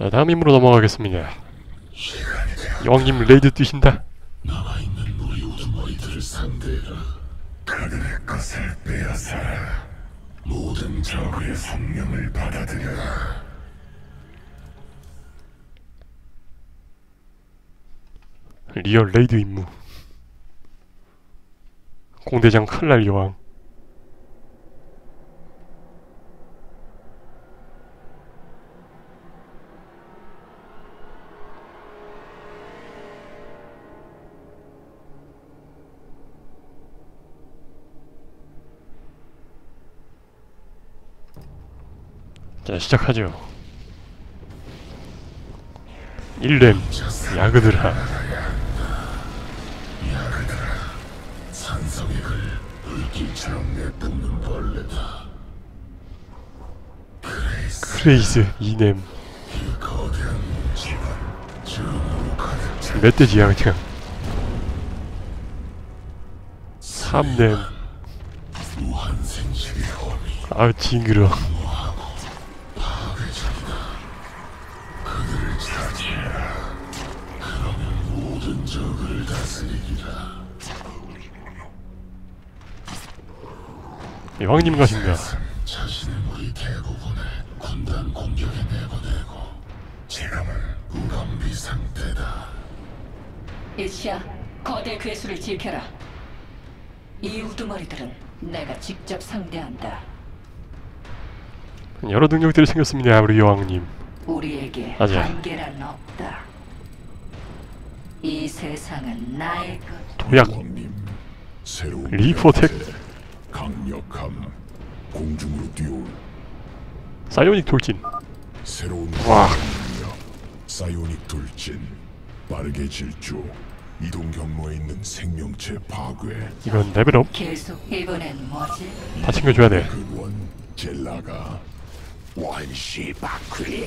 자 다음 임무로 넘어가겠습니다 여왕님 레이드 뛰신다 남아있는 우리 우두머리들을 상대해라. 그들의 것을 빼앗아라. 모든 적의 성령을 받아들여라. 리얼 레이드 임무 공대장 칼날 여왕 자 시작하죠 1렘 야그드라 산성의 글 불길처럼 내뿜는 벌레다. 크레이스 이넴 이 거대한 집은 증오로 가득 차. 멧돼지야 그냥 3렘 무한 생식의 어미 아 징그러 왕님 가신다 자신의 무리 대부분을 군단 공격에 내보내고 지금은 무방비 상태다. 이시야, 거대 괴수를 지켜라. 이 우두머리들은 내가 직접 상대한다. 여러 능력들이 생겼습니다 우리 여왕님 우리에게 맞아. 한계란 없다. 이 세상은 나의 것. 도약 리포텍 강력함, 공중으로 뛰어올 사이오닉 돌진. 새로운 와. 사이오닉 돌진, 빠르게 질주, 이동 경로에 있는 생명체 파괴, 이건 레벨업. 계속 이번엔 뭐지? 다 챙겨줘야 돼. 근원, 젤라가 원시 바퀴.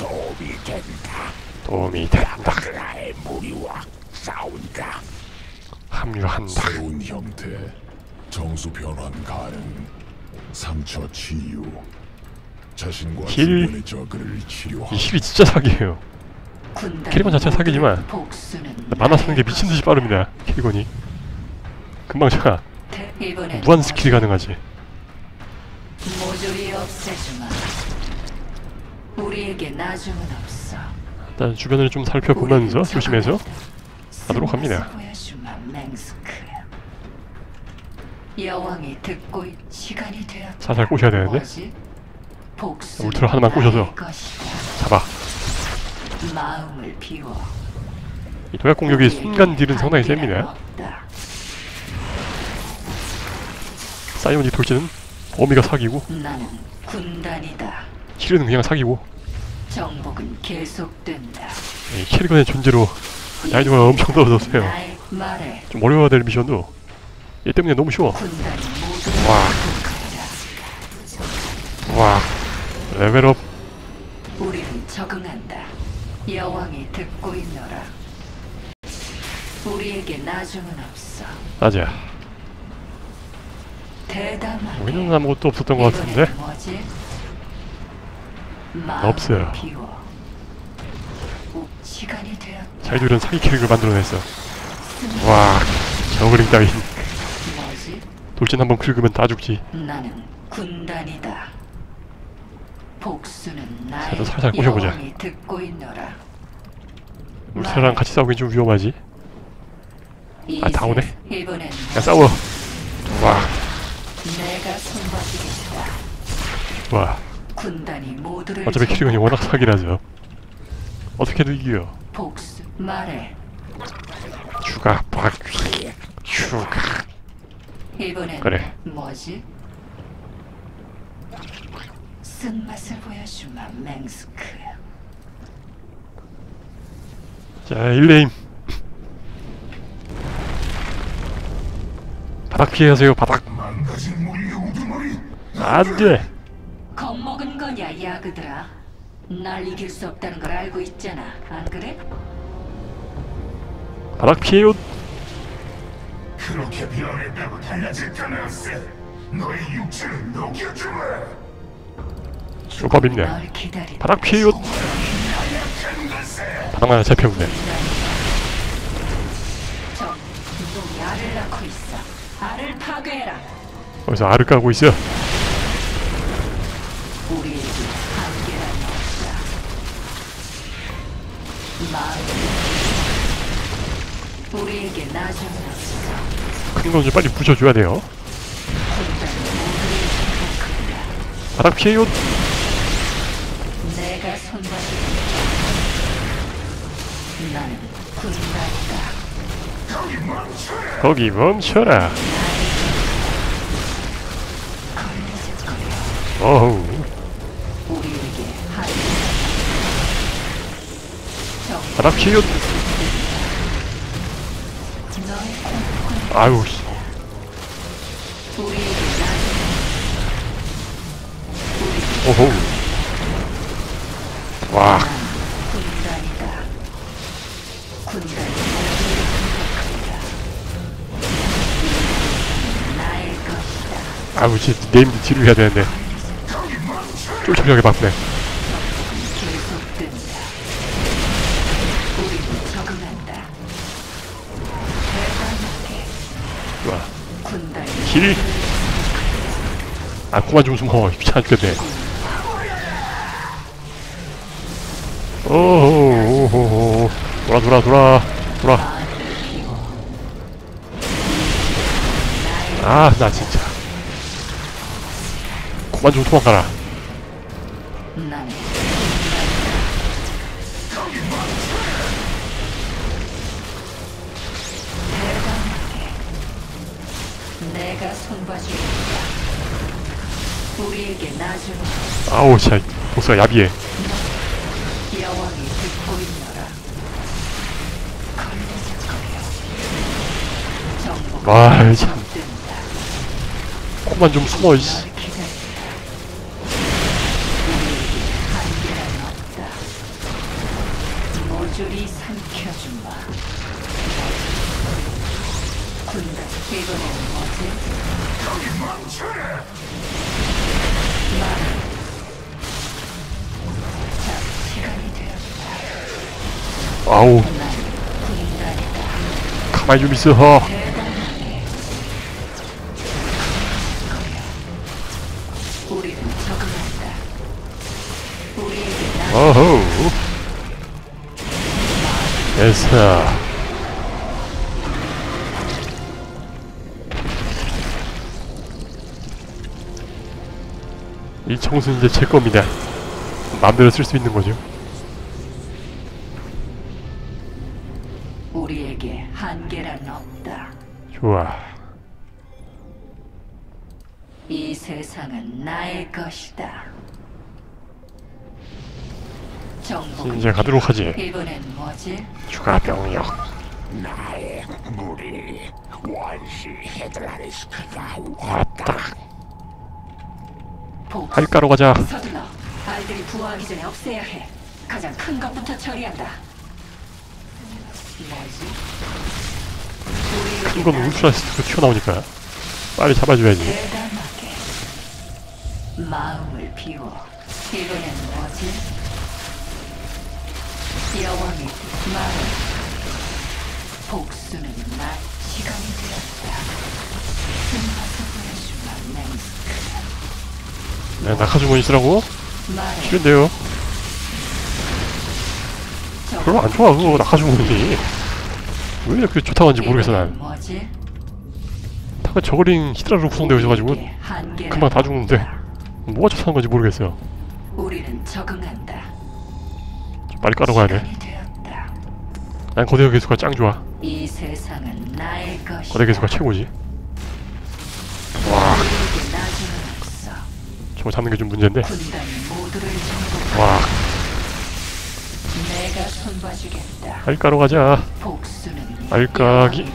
도움이 된다. 도움이 된다. 나의 무리와 싸운다. 합류한다. 새로운 형태, 정수 변환 가능, 상처 치유, 자신과 힐. 주변의 적을 치료하고 이 힐이 진짜 사기예요 캐리건 자체는 사기지만 만화 쓰는 게 미친듯이 빠릅니다 캐리건이 금방 이번엔 무한 스킬이 가능하지. 일단 주변을 좀 살펴보면서 조심해서 가도록 합니다. 여왕이 듣고 있... 시간이 되었다. 살살 꼬셔야 되는데? 복수. 울트라 하나만 꼬셔서. 잡아 마음을 비워. 이 도약 공격이 순간 딜은 상당히 셉니다 사이오닉 돌진은 범위가 사기고 나는 군단이다. 힐은 그냥 사기고 정복은 계속된다. 이 캐리건의 존재로 난이도가 엄청 떨어졌어요 나의 말에 좀 어려워야 될 미션도 얘 때문에 너무 쉬워 와. 와 레벨업 우리는 적응한다. 여왕이 듣고 있노라. 우리에게 나중은 없어. 맞아 대담하게. 우리는 아무것도 없었던 것 같은데 뭐지? 없어요. 비워. 우- 시간이 되었다. 이런 사기 캐릭을 만들어냈어 와 저글링 따윈 뭐지? 돌진 한번 긁으면 다 죽지 나는 군단이다. 복수는 나의 자, 살살 꼬셔보자. 듣고 있노라. 울트라랑 같이 싸우긴 좀 위험하지 아, 다 오네. 이번엔 야 싸워 와 내가 손봐주겠다. 와 군단이 모두를 어차피 캐리건이 정복- 워낙 사기라서 어떻게든 이겨 복수 말해. 추가 바퀴 추가 이번엔 그래. 뭐지? 쓴맛을 보여주마 맹스크. 자 1레임 바닥 피하세요 바닥 안돼 겁먹은 거냐 야그들아? 날 이길 수 없다는 걸 알고 있잖아. 안 그래? 바닥 피해요 그렇게 변했다고 달라질 건 없어. 너의 육체를 녹여주마. 기다리. 바닥 나의 하나 잡혀오네 저 놈이 알을 까고 있어 우리에게 없어. 큰 건 좀 빨리 부셔줘야 돼요. 바닥 피해요. 거기 멈춰라 어우 바닥 피해 아유 씨. 오호 와. 아우 씨 네임드 뒤로 해야 되는데 쫄깃하게 바쁘네 길. 아 그만 좀 숨어 귀찮아 죽겠네 오호 오호 돌아 돌아 돌아 돌아. 아 나 진짜. 그만 좀 도망가라 우리에게 아우 진짜 보스가 야비해 여왕이 듣고 있노라. 걸리적거려. 정복 와, 참. 뜬다. 그만 좀 숨어. 모조리 삼켜주마. 군단 이번엔 뭐지? 말해. 자, 시간이 되었다. 아우 난 군단이다. 가만히 좀 있어 대단하게. 우리는 적응한다. 우리에게 나 어허 이 청순 이제 제 겁니다 마음대로 쓸 수 있는 거죠 우리에게 한계란 없다. 좋아 이 세상은 나의 것이다. 이제 가도록 하지 이번엔 뭐지? 추가 병력 나의 무리 원시 헤드라리스크가 왔다 복. 할까로 가자 서둘러. 알들이 부화하기 전에 없애야 해. 가장 큰 것부터 처리한다. 뭐지? 우리에게 이건 울트라스트가 튀어나오니까 빨리 잡아줘야지 대담하게 마음을 비워 이번엔 뭐지? 여왕이 말해 복수는 나 시간이 되었다 네, 낙하주머니? 말해 싫은데요. 별로 안 좋아 그거 낙하주머니 왜 이렇게 좋다고 하는지 모르겠어 난? 타가 저거링 히드라로 구성되어 있어가지고 금방 다 죽는데. 뭐가 좋다는 건지 모르겠어요. 우리는 적응한다. 좀 빨리 까러 가야 되었다. 돼난 거대 개수가 짱 좋아. 거대 개수가 최고지 저거 잡는 게 좀 문제인데. 와. 알까로 가자. 알까기.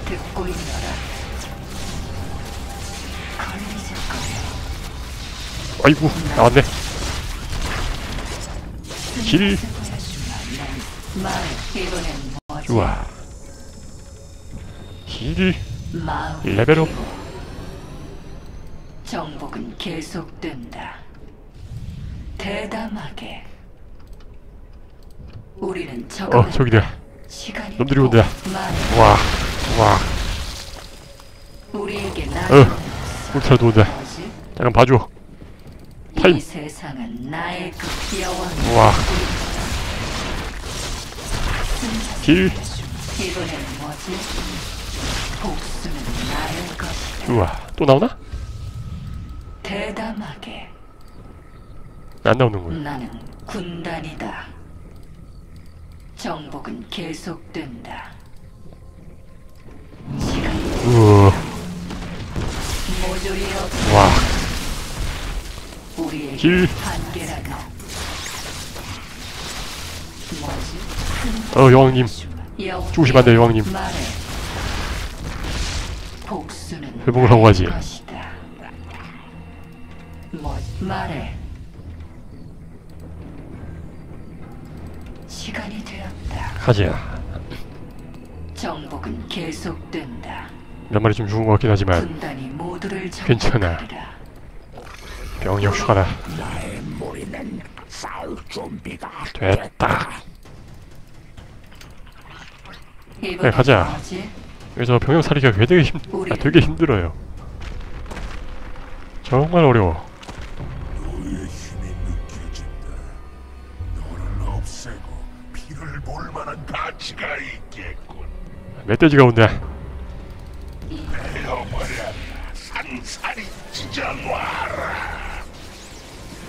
아이고 나왔네. 길. 좋아. 길. 레벨업 정복은 계속된다 대담하게 우리는. 어 저기다 시간이 놈들이 온다. 와 와. 우리에게 어. 울트라도 온다 뭐지? 잠깐 봐줘 타임. 이 세상은 나의 그 여왕. 와. 길 이번엔 뭐지? 복수는 나의 것이다. 우와 또 나오나? 대담하게 안 나오는 거야 나는 군단이다. 정복은 계속된다. 우와 모조리 없와 길. 뭐지? 어 여왕님 여왕 죽으시면 안 돼요, 여왕님. 말해. 복수는 회복을 하고 가지. 것이다. 뭐 말해. 시간이 되었다. 가자 정복은 계속된다. 몇 마리 좀 죽은 것 같긴 하지만 군단이 모두를 괜찮아. 정복하리라. 병력 추가다 나의 무리는 싸울 준비가 됐다 이번엔 네, 가자. 뭐지? 그래서 병력 살리기가 되게 힘 아, 되게 힘들어요 정말 어려워 멧돼지가 온다.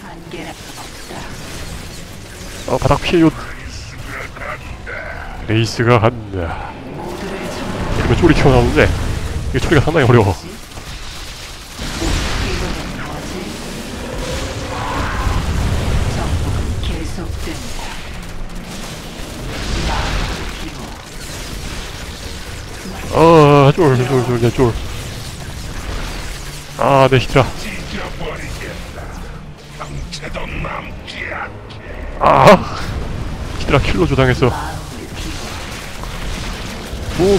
한계라 없다. 어 바닥 피해요 레이스가 정복. 이러면 쪼리 튀어나오는데 이게 처리가 상당히 어려워 쫄, 쫄, 쫄. 아, 내 히트라. 아, 히트라 킬로 조당했어. 오,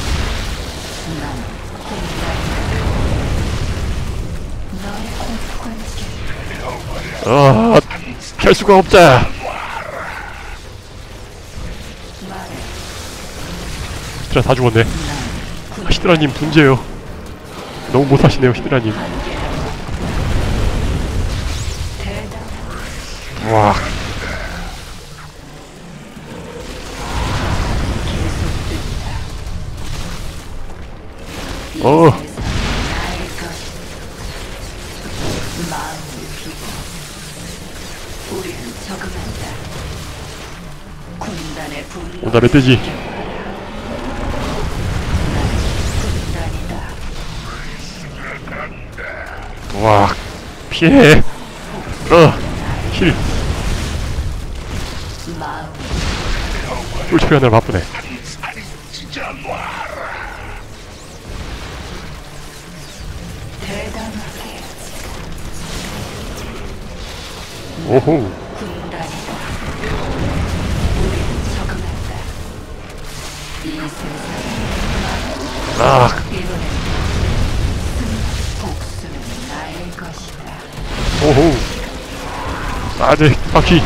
아, 할 수가 없다. 히트라 다 죽었네. 아, 히트라님 문제요. 너무 못하시네요, 히트라님. 대담 와. 어. 온다, 멧돼지. 피해. 어, 힐. 마음 쫄 처리 하느라 바쁘네. 오호, 아, 네, 바퀴.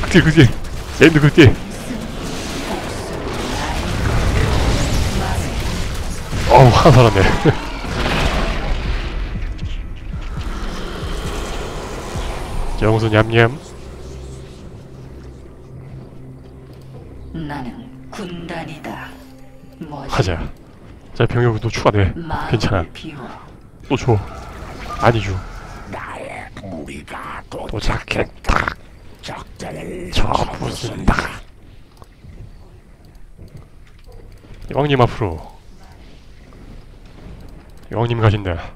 극딜, 극딜. 네임드 극딜. 어우, 하나 살았네. 영수 냠냠. 나는 군단이다. 하자. 자, 병력이 또 추가돼. 괜찮아. 또 줘. 아니 줘. 무리가 도착했다. 적들을 접부순다. 여왕님 앞으로. 여왕님 가신다.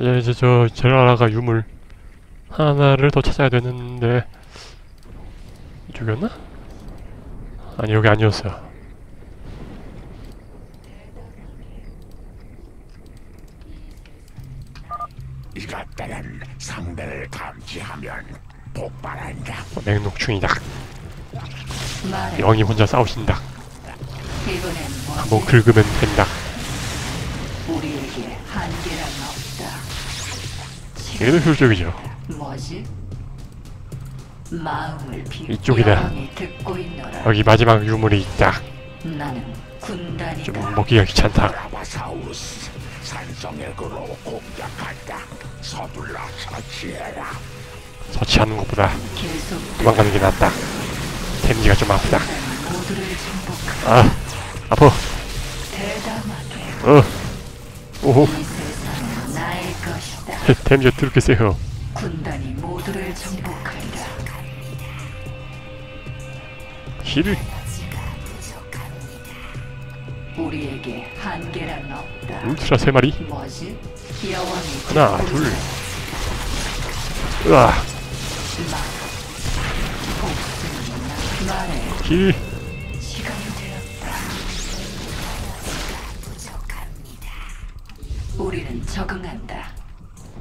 예, 이제 저 제라라가 유물 하나를 더 찾아야 되는데 이쪽이었나? 아니 여기 아니었어. 이것들은 상대를 감지하면 폭발한다. 맹독충이다. 여왕님 혼자 싸우신다. 한번 긁으면 된다. 우리에게 한계란 없다. 더 효율적이죠. 뭐지? 마음을 비 이쪽이다. 여왕이 듣고 있노라. 여기 마지막 유물이 있다. 나는 군단이다. 좀 먹기가 귀찮다. 산성액으로 공격한다. 서둘러 처치해라. 서치하는 것보다 도망가는 게 낫다. 데미지가 좀 아프다. 아, 아파. 어. 오호. 데미지가 드럽게 세요. 군단이 모두를 정복한다. 힐. 우리에게 한계란 없다. 울트라 세 마리. 뭐지? 하나, 둘. 으아. 힐. 우리는 적응한다.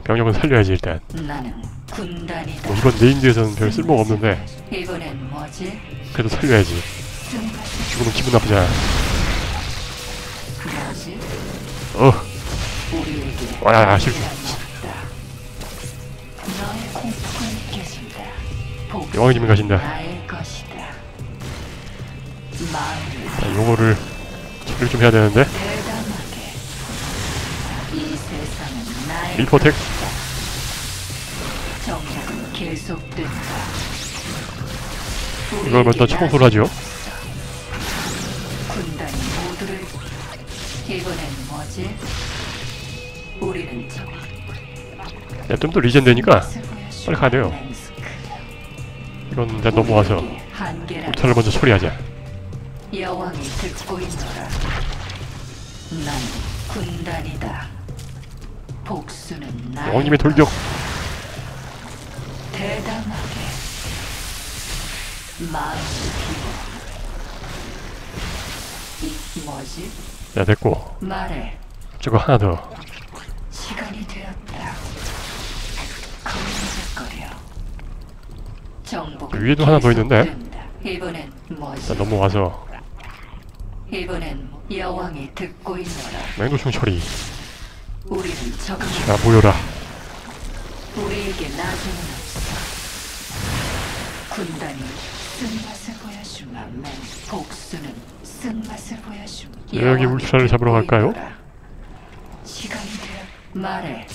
병력은 살려야지 일단. 나는 군단이다. 뭐 이번 네임드에서는 별 쓸모가 없는데 이번엔 뭐지? 그래도 살려야지. 죽으면 기분 나쁘잖아. 어. 우리에게 와, 실수. 복수는 여왕님이 가신다. 자, 요거를 처리를 좀 해야 되는데. 리포텍. 이걸 먼저 청소를 하죠. 이번엔 뭐지? 우리는 적 야, 좀 더 리젠 되니까 빨리 가야 돼요. 이건 이제 넘어와서 울타를 먼저 처리하자. 여왕이 듣고 있노라. 난 군단이다. 복수는 나. 여왕님의 돌격. 대담하게 마음을 비워. 이 뭐지? 야, 됐고. 말해. 저거 하나 더. 시간이 되었다. 거리적거려. 정복. 위에도 하나 더 있는데? 이번엔 뭐지? 자, 넘어와서 이번엔 여왕이 듣고 있노라. 맹도충 처리. 우리는 적응. 자, 모여라. 우리에게 나중은 없어. 군단이 쓴맛을 보여주면 맨 복수는 쓴맛을 보여주면 여기 울트라를 잡으러 갈까요? 시간이 되어 말해.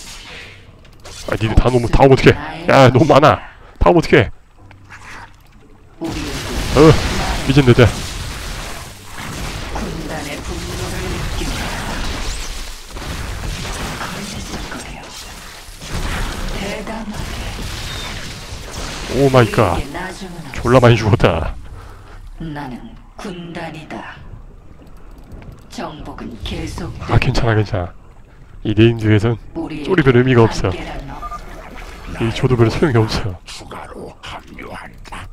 아, 니들 다 너무 다 오면 어떡해. 야, 너무 많아. 다 오면 어떡해. 어. 군단의 분노를. 걸리적거려. 대담하게. 오 마이 갓. 졸라 많이 죽었다. 나는 군단이다. 정복은 계속. 아, 괜찮아, 괜찮아. 이 네임드에선 쫄이 별 의미가 없어. 이 조도 별 소용이 없어. 추가로 합류한다.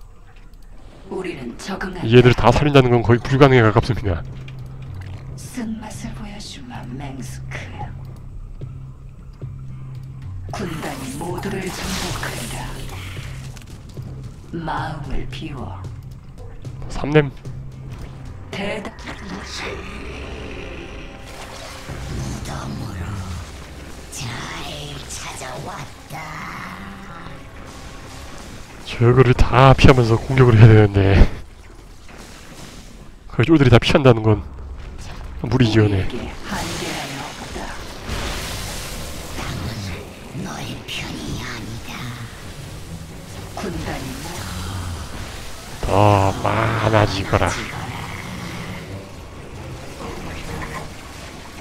우리는 적응한 이 애들 다 살린다는 건 거의 불가능에 가깝습니다. 쓴맛을 보여주마 맹스크. 군단이 모두를 정복한다. 마음을 비워. 삼렘 대담. 저거를 다 피하면서 공격을 해야 되는데 그 쫄들이 다 피한다는 건 없다. 군단이 모- 더 많아지거라.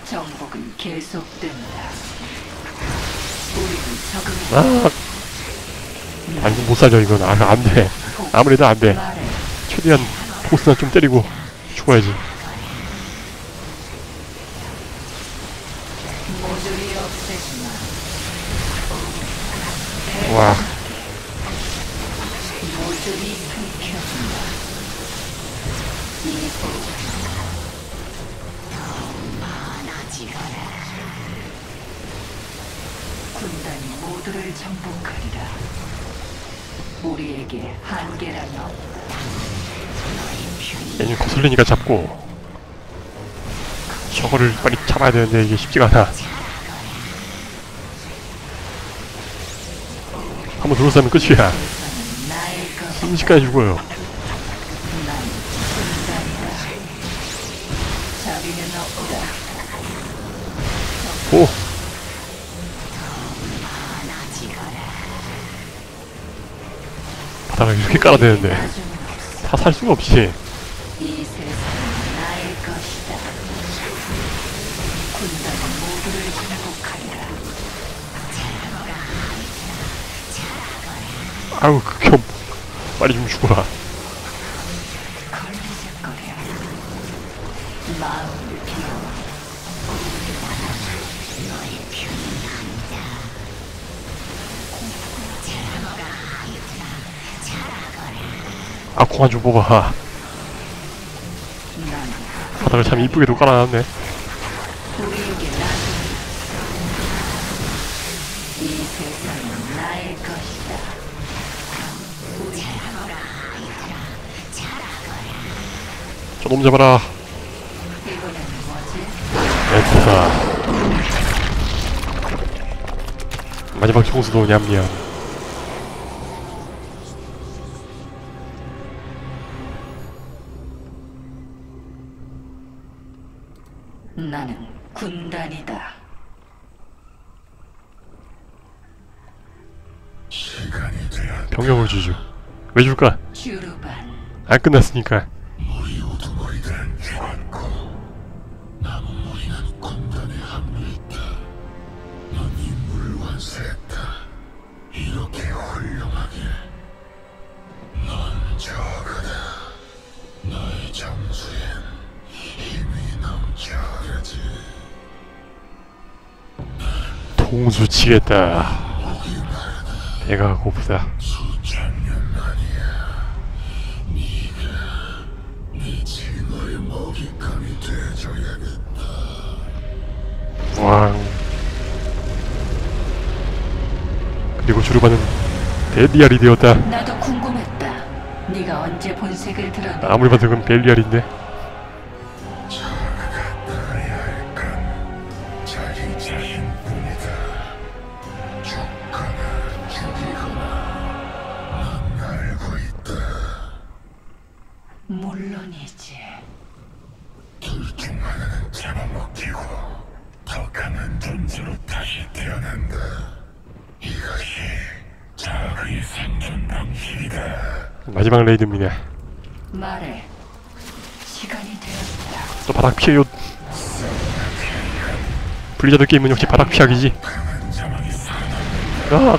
정복은 계속된다. 아, 아니 못 살려 이건 아, 안 돼. 아무래도 안 돼. 최대한 보스나 좀 때리고 죽어야지. 잡고 저거를 빨리 잡아야 되는데 이게 쉽지가 않아. 한번 둘러싸면 끝이야. 순식간에 죽어요. 오! 바닥을 이렇게 깔아대는데. 다 살 수가 없지. 아우 극혐. 빨리 좀 죽어라. 아 공안 좀 뽑아. 난 바닥을 참 이쁘게도 깔아놨네. 저놈 잡아라. 엔터사. 마지막 총수도 냠냠. 나는 군단이다. 시간이 되었 병력을 주죠. 왜 줄까? 안 끝났으니까. 통수 치겠다. 배가 고프다. 왕. 그리고 주루바는 벨리알이 되었다. 나도 궁금했다. 네가 언제 본색을 드러내? 아무리 봐도 그건 벨리알인데. 마지막 레이드입니다. 말해. 시간이 되었다. 또 바닥 피해요. 블리자드 게임은 역시 바닥 피하기지. 살아남는 아,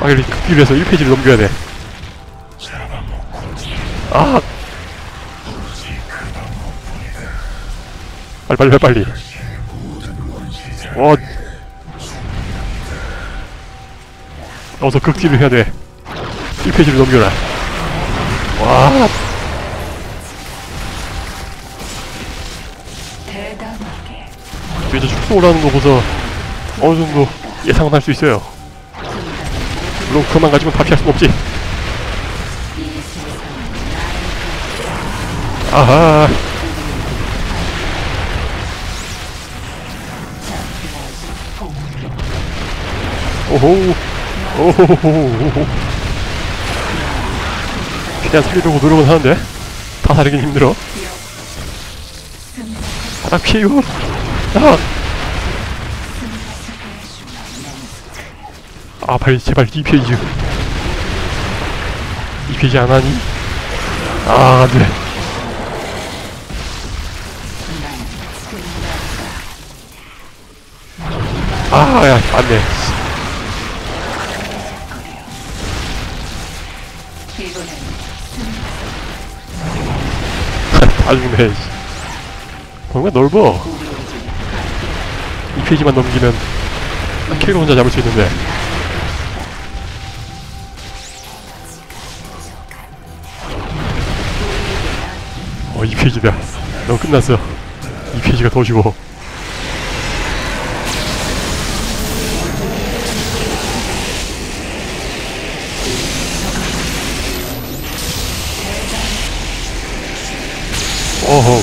빨리 극딜을 해서 1페이지를 넘겨야 돼. 아. 빨리 빨리 빨리. 모 어. 어서 극딜을 해야 돼. 1페이지를 넘겨라. 와, 이제 축소 올라오는 거 보서 어느 정도 예상은 할 수 있어요. 물론 그만 가지고 다 피할 순 없지. 아하, 오호, 오호호호. 그냥 살리려고 노력은 하는데 다 살리긴 힘들어. 바닥 피해요. 아, 아 빨리 제발 2페이지 2페이지 안 하니? 아 안돼 아 야 안 돼 다 죽네 뭔가 넓어. 2페이지만 넘기면 캐릭터 혼자 잡을 수 있는데. 어 2페이지다. 너 끝났어. 2페이지가 더 쉬워 어허.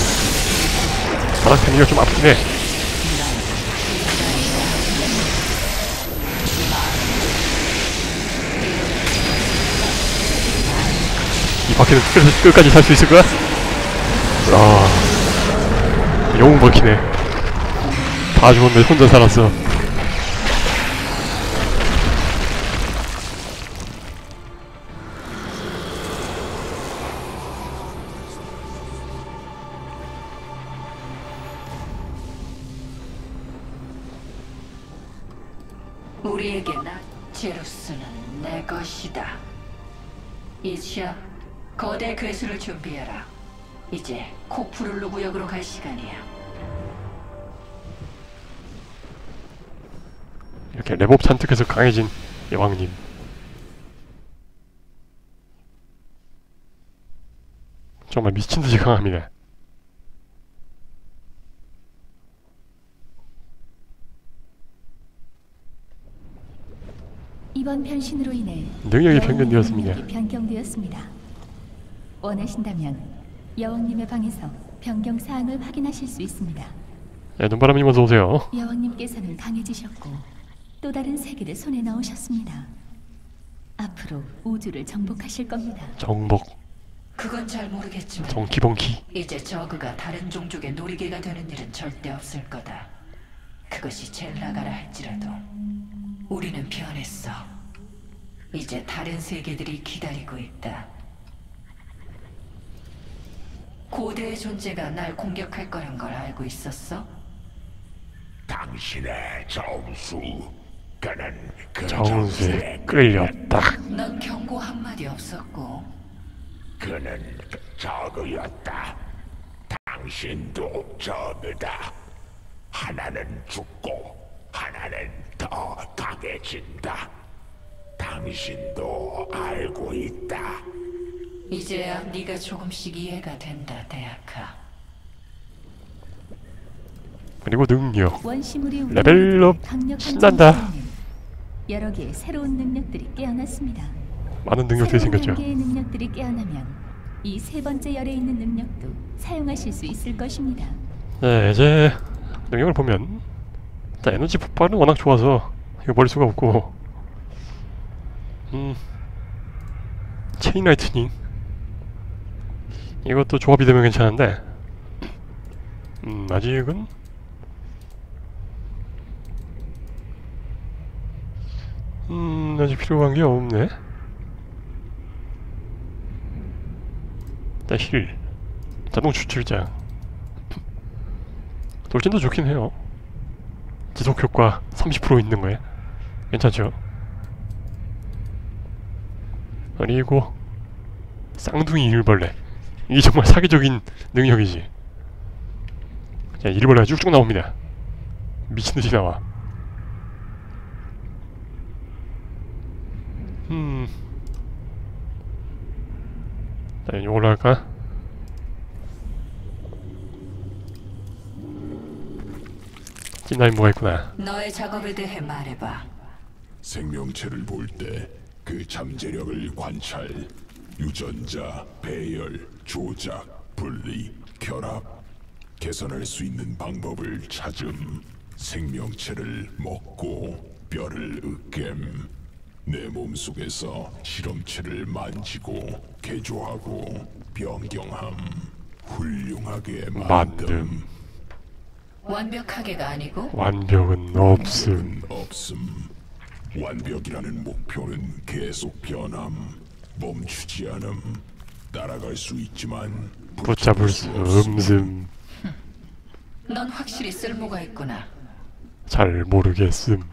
바람 타기가 좀 아프네. 이 바퀴를 끝, 까지 살 수 있을 거야? 아. 영웅 바퀴네. 다 죽었는데 혼자 살았어. 구역으로 갈 시간이야. 이렇게 랩업 잔뜩해서 강해진 여왕님 정말 미친듯이 강합니다 이번 변신으로 인해 능력이 변경되었습니다. 능력이 변경되었습니다. 원하신다면 여왕님의 방에서 변경 사항을 확인하실 수 있습니다. 예, 눈바람님 어서 오세요 여왕님께서는 강해지셨고 또 다른 세계를 손에 넣으셨습니다. 앞으로 우주를 정복하실 겁니다. 정복 그건 잘 모르겠지만 정기봉기 이제 저그가 다른 종족의 놀이개가 되는 일은 절대 없을 거다. 그것이 젤라가라 할지라도 우리는 변했어. 이제 다른 세계들이 기다리고 있다. 고대의 존재가 날 공격할 거란 걸 알고 있었어? 당신의 정수 그는 그 정수에 끌렸다 넌 경고 한 마디 없었고 그는 저그였다. 당신도 저그다. 하나는 죽고 하나는 더 강해진다. 당신도 알고 있다. 이제야 네가 조금씩 이해가 된다, 대학하. 그리고 능력 원시물이 레벨업 강력한 신난다. 여러 개의 새로운 능력들이 깨어났습니다. 많은 능력들이 생겼죠 단계의 능력들이 깨어나면 이 세 번째 열에 있는 능력도 사용하실 수 있을 것입니다. 네 이제 능력을 보면 일단 에너지 폭발은 워낙 좋아서 이거 버릴 수가 없고 음 체인 라이트닝 이것도 조합이 되면 괜찮은데. 음 아직은? 음 아직 필요한 게 없네. 일단 힐 자동 추출장. 돌진도 좋긴 해요. 지속 효과 30% 있는 거에. 괜찮죠? 그리고 쌍둥이 일벌레 이게 정말 사기적인 능력이지. 자 일벌레가 쭉쭉 나옵니다. 미친듯이 나와. 음. 자 이걸로 할까? 찐나이 뭐가 있구나. 너의 작업에 대해 말해봐. 생명체를 볼 때 그 잠재력을 관찰, 유전자, 배열, 조작, 분리, 결합, 개선할 수 있는 방법을 찾음, 생명체를 먹고 뼈를 으깸, 내 몸속에서 실험체를 만지고 개조하고 변경함, 훌륭하게 만듦. 만듦, 완벽하게가 아니고 완벽은 없음. 은 없음. 완벽이라는 목표는 계속 변함, 멈추지 않음. 따라갈 수 있지만 붙잡을 수 없음. 넌 확실히 쓸모가 있구나. 잘 모르겠음.